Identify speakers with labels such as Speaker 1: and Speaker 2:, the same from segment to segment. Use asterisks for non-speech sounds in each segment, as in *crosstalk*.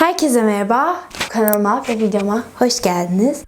Speaker 1: Herkese merhaba. Kanalıma ve videoma hoş geldiniz.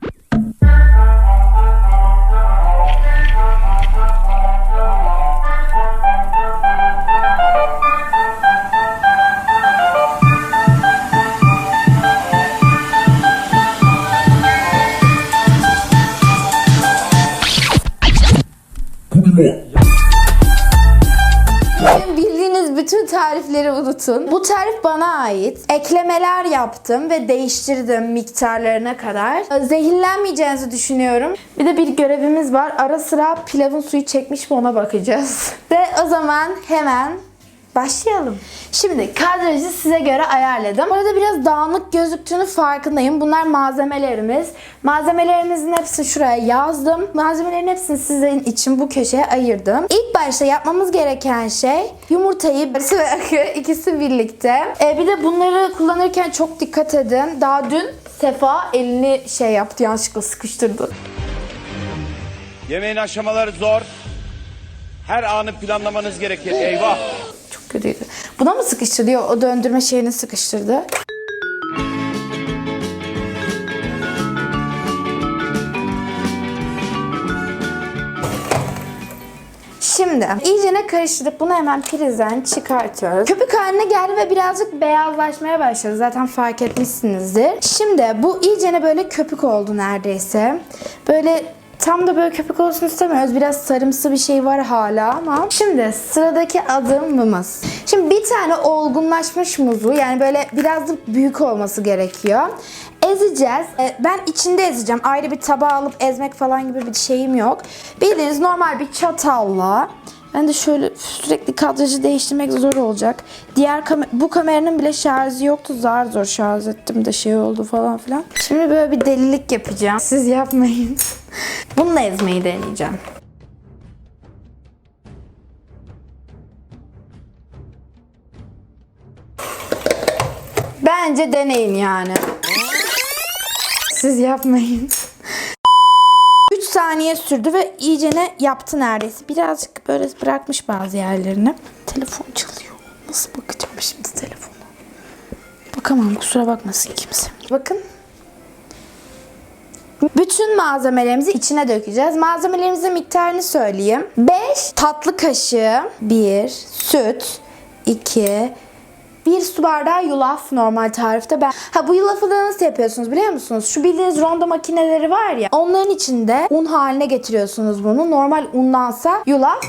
Speaker 1: Unutun. Bu tarif bana ait. Eklemeler yaptım ve değiştirdim miktarlarına kadar. Zehirlenmeyeceğinizi düşünüyorum. Bir de bir görevimiz var. Ara sıra pilavın suyu çekmiş mi ona bakacağız. *laughs* Ve o zaman hemen Başlayalım. Şimdi kadrajı size göre ayarladım. Orada biraz dağınık gözüktüğünü farkındayım. Bunlar malzemelerimiz. Malzemelerimizin hepsini şuraya yazdım. Malzemelerin hepsini sizin için bu köşeye ayırdım. İlk başta yapmamız gereken şey yumurtayı Barış ve Akı ikisi birlikte. Ee, bir de bunları kullanırken çok dikkat edin. Daha dün Sefa elini şey yaptı yanlışlıkla sıkıştırdı.
Speaker 2: Yemeğin aşamaları zor. Her anı planlamanız gerekir. Eyvah.
Speaker 1: Kötüydü. Buna mı sıkıştırdı? Yok, o döndürme şeyini sıkıştırdı. Şimdi iyicene karıştırıp bunu hemen prizden çıkartıyoruz. Köpük haline geldi ve birazcık beyazlaşmaya başladı. Zaten fark etmişsinizdir. Şimdi bu iyicene böyle köpük oldu neredeyse. Böyle Tam da böyle köpük olsun istemiyoruz. Biraz sarımsı bir şey var hala ama. Şimdi sıradaki adımımız. Şimdi bir tane olgunlaşmış muzu yani böyle biraz da büyük olması gerekiyor. Ezeceğiz. E, Ben içinde ezeceğim. Ayrı bir tabağa alıp ezmek falan gibi bir şeyim yok. Bildiğiniz normal bir çatalla. Ben de şöyle sürekli kadrajı değiştirmek zor olacak. Diğer kam- bu kameranın bile şarjı yoktu. Zar zor şarj ettim de şey oldu falan filan. Şimdi böyle bir delilik yapacağım. Siz yapmayın. Bununla ezmeyi deneyeceğim. Bence deneyin yani. Siz yapmayın. 3 saniye sürdü ve iyicene yaptı neredeyse. Birazcık böyle bırakmış bazı yerlerini. Telefon çalıyor. Nasıl bakacağım şimdi telefona? Bakamam kusura bakmasın kimse. Bakın. Bütün malzemelerimizi içine dökeceğiz. Malzemelerimizin miktarını söyleyeyim. 5 tatlı kaşığı, 1 süt, 2 bir su bardağı yulaf normal tarifte ben. Ha bu yulafı da nasıl yapıyorsunuz biliyor musunuz? Şu bildiğiniz ronda makineleri var ya. Onların içinde un haline getiriyorsunuz bunu. Normal undansa yulaf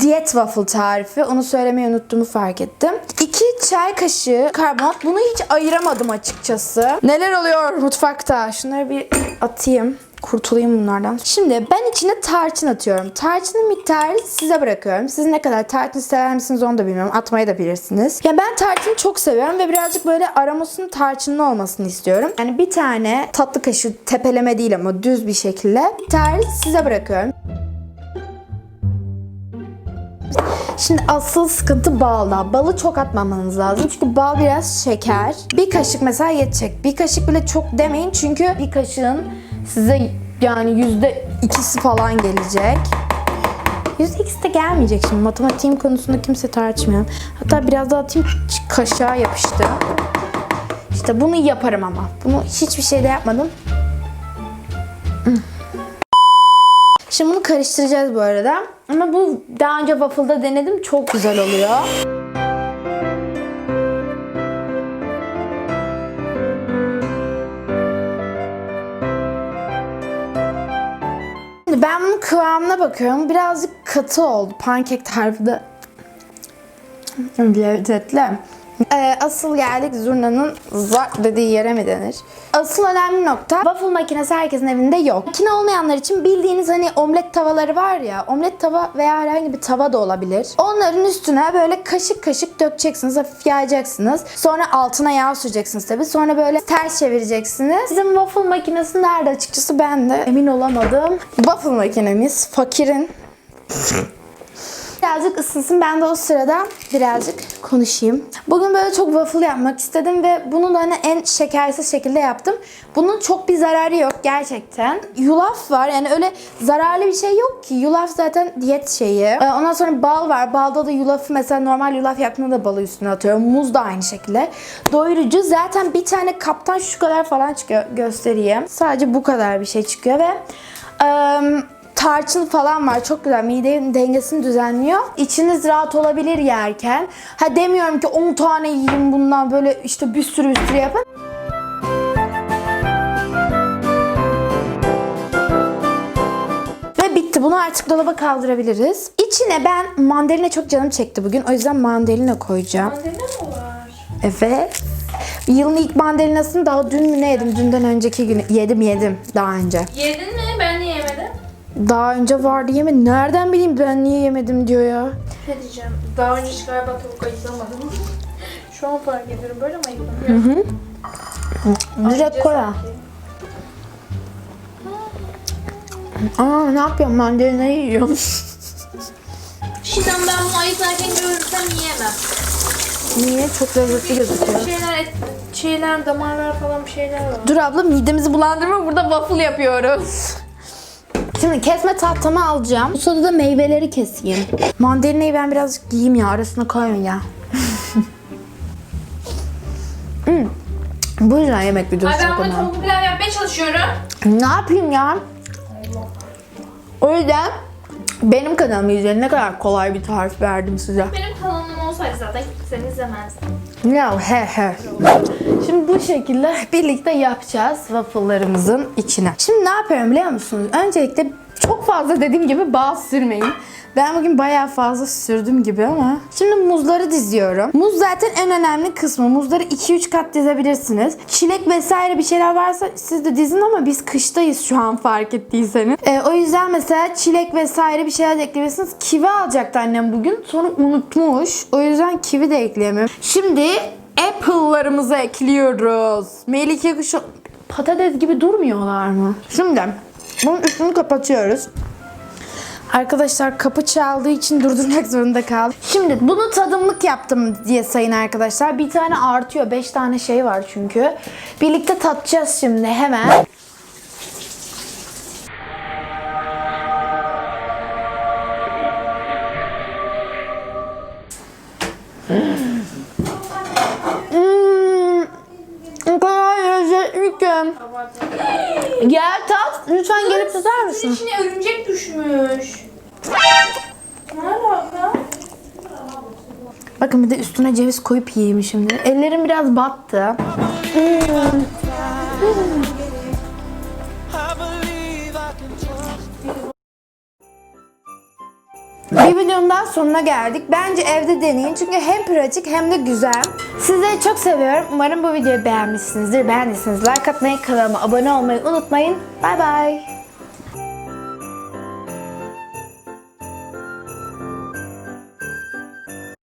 Speaker 1: diyet waffle tarifi. Onu söylemeyi unuttuğumu fark ettim. 2 çay kaşığı karbonat. Bunu hiç ayıramadım açıkçası. Neler oluyor mutfakta? Şunları bir atayım. Kurtulayım bunlardan. Şimdi ben içine tarçın atıyorum. Tarçının miktarı size bırakıyorum. Siz ne kadar tarçın sever misiniz onu da bilmiyorum. Atmayı da bilirsiniz. Ya ben tarçını çok seviyorum ve birazcık böyle aromasının tarçınlı olmasını istiyorum. Yani bir tane tatlı kaşığı tepeleme değil ama düz bir şekilde. Miktarı size bırakıyorum. Şimdi asıl sıkıntı balda. Balı çok atmamanız lazım. Çünkü bal biraz şeker. Bir kaşık mesela yetecek. Bir kaşık bile çok demeyin. Çünkü bir kaşığın size yani yüzde ikisi falan gelecek. Yüzde ikisi de gelmeyecek şimdi. Matematiğim konusunda kimse tartışmıyor. Hatta biraz daha atayım kaşığa yapıştı. İşte bunu yaparım ama. Bunu hiçbir şeyde yapmadım. Şimdi bunu karıştıracağız bu arada. Ama bu daha önce waffle'da denedim. Çok güzel oluyor. Ben bunun kıvamına bakıyorum. Birazcık katı oldu. Pankek tarifi de lezzetli. Ee, asıl geldik zurnanın zart dediği yere mi denir? Asıl önemli nokta waffle makinesi herkesin evinde yok. Makine olmayanlar için bildiğiniz hani omlet tavaları var ya omlet tava veya herhangi bir tava da olabilir. Onların üstüne böyle kaşık kaşık dökeceksiniz hafif yayacaksınız. Sonra altına yağ süreceksiniz tabi. Sonra böyle ters çevireceksiniz. Bizim waffle makinesi nerede açıkçası ben de emin olamadım. Waffle makinemiz fakirin *laughs* birazcık ısınsın. Ben de o sırada birazcık konuşayım. Bugün böyle çok waffle yapmak istedim ve bunu da hani en şekersiz şekilde yaptım. Bunun çok bir zararı yok gerçekten. Yulaf var yani öyle zararlı bir şey yok ki. Yulaf zaten diyet şeyi. Ee, Ondan sonra bal var. Balda da yulafı mesela normal yulaf yaptığında da balı üstüne atıyorum. Muz da aynı şekilde. Doyurucu. Zaten bir tane kaptan şu kadar falan çıkıyor. Göstereyim. Sadece bu kadar bir şey çıkıyor ve ım, tarçın falan var. Çok güzel. Midenin dengesini düzenliyor. İçiniz rahat olabilir yerken. Ha demiyorum ki 10 tane yiyin bundan böyle işte bir sürü bir sürü yapın. Ve bitti. Bunu artık dolaba kaldırabiliriz. İçine ben mandalina çok canım çekti bugün. O yüzden mandalina koyacağım.
Speaker 3: Mandalina mı var?
Speaker 1: Evet. Yılın ilk mandalinasını daha dün mü ne yedim? Dünden önceki gün yedim yedim daha önce.
Speaker 3: Yedin mi? Ben?
Speaker 1: Daha önce vardı yemedim. Nereden bileyim ben niye yemedim diyor ya.
Speaker 3: Ne diyeceğim? Daha önce hiç galiba tavuk ayıklamadım. *laughs* Şu an fark ediyorum. Böyle mi ayıklanıyor?
Speaker 1: Direkt koy ha. Aa ne yapıyorum mandalina yiyorum. *laughs*
Speaker 3: Şimdiden ben bunu ayıklarken görürsem yiyemem.
Speaker 1: Niye? Çok lezzetli gözüküyor.
Speaker 3: Şeyler, et, şeyler, damarlar falan bir şeyler var.
Speaker 1: Dur abla midemizi bulandırma burada waffle yapıyoruz. Şimdi kesme tahtamı alacağım. Bu sırada da meyveleri keseyim. Mandalinayı ben birazcık yiyeyim ya arasına koyun ya. *laughs* hmm. Bu yüzden yemek videosu
Speaker 3: Ay ben buna tavuklu pilav yapmaya çalışıyorum.
Speaker 1: Ne yapayım ya? O yüzden benim kanalımı izleyin. Ne kadar kolay bir tarif verdim size.
Speaker 3: Benim kanalım olsaydı zaten sen izlemezdin.
Speaker 1: Ya he he. Şimdi bu şekilde birlikte yapacağız waffle'larımızın içine. Şimdi ne yapıyorum biliyor musunuz? Öncelikle çok fazla dediğim gibi bal sürmeyin. Ben bugün bayağı fazla sürdüm gibi ama. Şimdi muzları diziyorum. Muz zaten en önemli kısmı. Muzları 2-3 kat dizebilirsiniz. Çilek vesaire bir şeyler varsa siz de dizin ama biz kıştayız şu an fark ettiyseniz. Ee, o yüzden mesela çilek vesaire bir şeyler de ekleyebilirsiniz. Kivi alacaktı annem bugün. Sonra unutmuş. O yüzden kivi de ekleyemiyorum. Şimdi apple'larımızı ekliyoruz. Melike kuşu patates gibi durmuyorlar mı? Şimdi bunun üstünü kapatıyoruz. Arkadaşlar kapı çaldığı için durdurmak zorunda kaldım. Şimdi bunu tadımlık yaptım diye sayın arkadaşlar. Bir tane artıyor. 5 tane şey var çünkü. Birlikte tatacağız şimdi hemen. Hmm, o kadar lezzetli. Gel. Lütfen gelip tutar mısın?
Speaker 3: İçine örümcek düşmüş. Ne alaka?
Speaker 1: Bakın bir de üstüne ceviz koyup yiyeyim şimdi. Ellerim biraz battı. Hmm. Videonun daha sonuna geldik. Bence evde deneyin çünkü hem pratik hem de güzel. Sizleri çok seviyorum. Umarım bu videoyu beğenmişsinizdir. Beğendiyseniz like atmayı, kanalıma abone olmayı unutmayın. Bay bay.